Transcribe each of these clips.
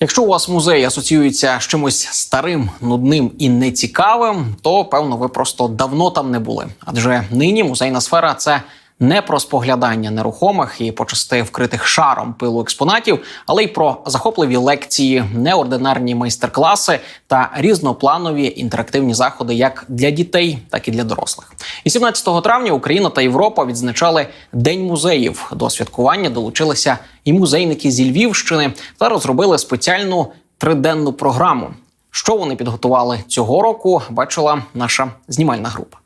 Якщо у вас музей асоціюється з чимось старим, нудним і нецікавим, то певно ви просто давно там не були. Адже нині музейна сфера це не про споглядання нерухомих і почасти вкритих шаром пилу експонатів, але й про захопливі лекції, неординарні майстер-класи та різнопланові інтерактивні заходи як для дітей, так і для дорослих. І 17 травня Україна та Європа відзначали День музеїв. До святкування долучилися і музейники зі Львівщини та розробили спеціальну триденну програму. Що вони підготували цього року, бачила наша знімальна група.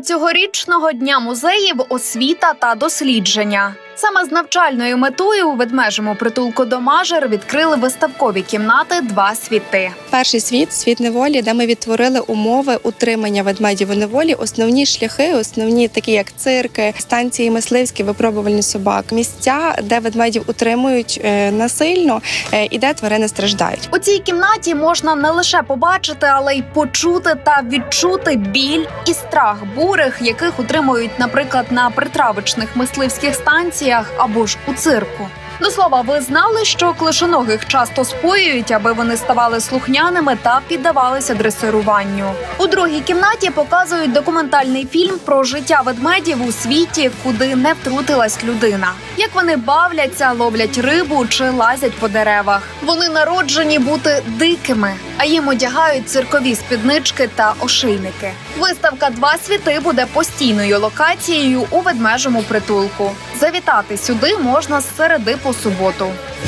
Цьогорічного дня музеїв освіта та дослідження. Саме з навчальною метою у ведмежому притулку Домажер відкрили виставкові кімнати Два світи. Перший світ світ неволі, де ми відтворили умови утримання ведмедів у неволі, основні шляхи, основні такі як цирки, станції мисливські, випробувальні собак, місця, де ведмедів утримують е, насильно е, і де тварини страждають. У цій кімнаті можна не лише побачити, але й почути та відчути біль і страх бурих, яких утримують, наприклад, на притравочних мисливських станціях або ж у цирку. До слова, ви знали, що клишоногих часто споюють, аби вони ставали слухняними та піддавалися дресируванню. У другій кімнаті показують документальний фільм про життя ведмедів у світі, куди не втрутилась людина. Як вони бавляться, ловлять рибу чи лазять по деревах. Вони народжені бути дикими, а їм одягають циркові спіднички та ошийники. Виставка Два світи буде постійною локацією у ведмежому притулку. Завітати сюди можна з середи по суботу.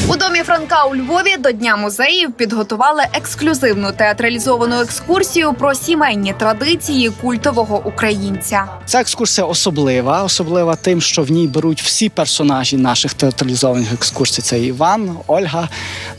У домі Франка у Львові до Дня музеїв підготували ексклюзивну театралізовану екскурсію про сімейні традиції культового українця. Ця екскурсія особлива, особлива тим, що в ній беруть всі персонажі наших театралізованих екскурсій. Це Іван, Ольга,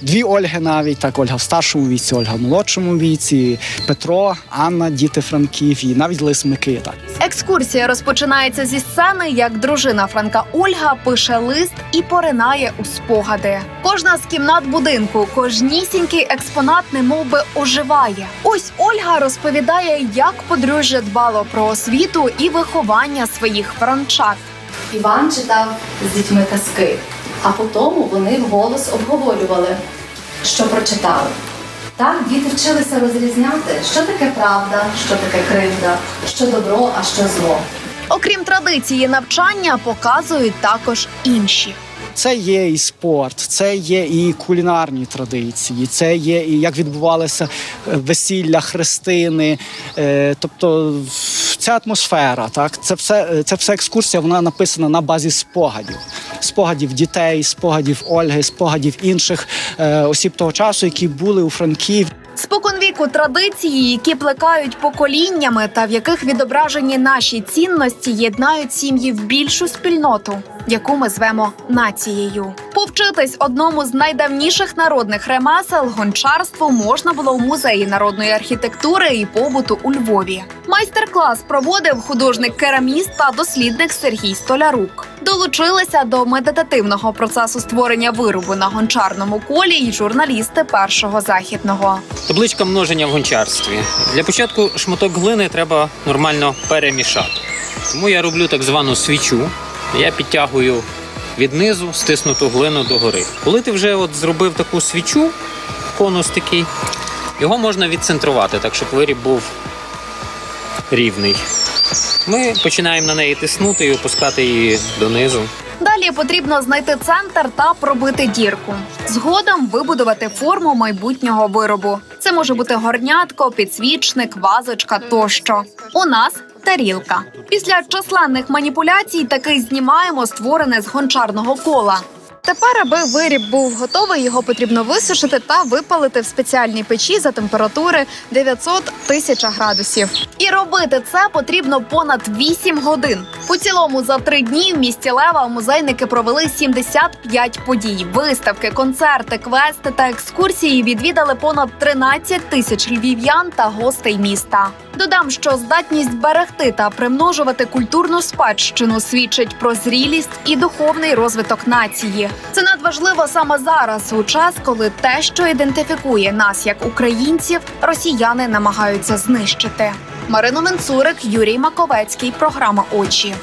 дві Ольги навіть так. Ольга в старшому віці, Ольга в молодшому віці, Петро, Анна, діти Франків і навіть Лис Микита. Екскурсія розпочинається зі сцени, як дружина Франка Ольга пише лист і поринає у спогади. Кожна з кімнат будинку, кожнісінький експонат немов би оживає. Ось Ольга розповідає, як подружжя дбало про освіту і виховання своїх франчат. Іван читав з дітьми казки, а потім вони вголос обговорювали, що прочитали. Так діти вчилися розрізняти, що таке правда, що таке кривда, що добро, а що зло. Окрім традиції навчання, показують також інші. Це є і спорт, це є і кулінарні традиції, це є і як відбувалися е, весілля, хрестини. Е, Тобто ця атмосфера, так це все, е, це все екскурсія. Вона написана на базі спогадів, спогадів дітей, спогадів Ольги, спогадів інших е, осіб того часу, які були у Франків. Споконвіку традиції, які плекають поколіннями та в яких відображені наші цінності, єднають сім'ї в більшу спільноту, яку ми звемо нацією. Повчитись одному з найдавніших народних ремесел гончарству можна було у музеї народної архітектури і побуту у Львові. Майстер-клас проводив художник-кераміст та дослідник Сергій Столярук. Долучилися до медитативного процесу створення виробу на гончарному колі й журналісти першого західного. Табличка множення в гончарстві. Для початку шматок глини треба нормально перемішати. Тому я роблю так звану свічу. Я підтягую від низу стиснуту глину догори. Коли ти вже от зробив таку свічу, конус такий, його можна відцентрувати, так щоб виріб був рівний. Ми починаємо на неї тиснути і опускати її донизу. Далі потрібно знайти центр та пробити дірку. Згодом вибудувати форму майбутнього виробу. Це може бути горнятко, підсвічник, вазочка тощо. У нас тарілка. Після численних маніпуляцій таки знімаємо створене з гончарного кола. Тепер, аби виріб був готовий, його потрібно висушити та випалити в спеціальній печі за температури 900 тисяч градусів. І робити це потрібно понад 8 годин. У цілому за три дні в місті Лева музейники провели 75 подій, виставки, концерти, квести та екскурсії відвідали понад 13 тисяч львів'ян та гостей міста. Додам, що здатність берегти та примножувати культурну спадщину свідчить про зрілість і духовний розвиток нації. Це надважливо саме зараз, у час, коли те, що ідентифікує нас як українців, росіяни намагаються знищити. Марина Менцурик, Юрій Маковецький, програма Очі.